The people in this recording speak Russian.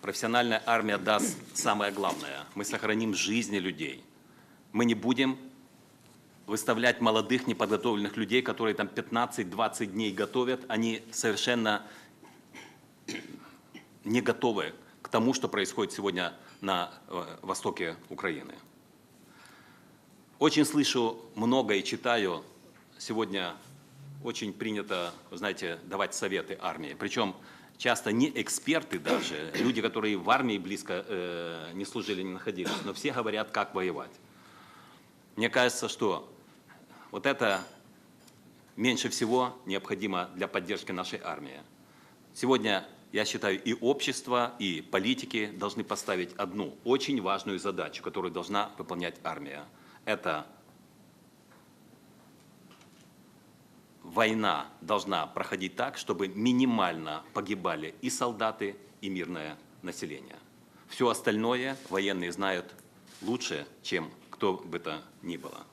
Профессиональная армия даст самое главное. Мы сохраним жизни людей. Мы не будем выставлять молодых, неподготовленных людей, которые там 15-20 дней готовят. Они совершенно не готовы к тому, что происходит сегодня на э, востоке Украины. Очень слышу много и читаю. Сегодня очень принято, знаете, давать советы армии. Причем часто не эксперты даже, люди, которые в армии близко э, не служили, не находились, но все говорят, как воевать. Мне кажется, что вот это меньше всего необходимо для поддержки нашей армии. Сегодня, я считаю, и общество, и политики должны поставить одну очень важную задачу, которую должна выполнять армия. Это война должна проходить так, чтобы минимально погибали и солдаты, и мирное население. Все остальное военные знают лучше, чем кто бы то ни было.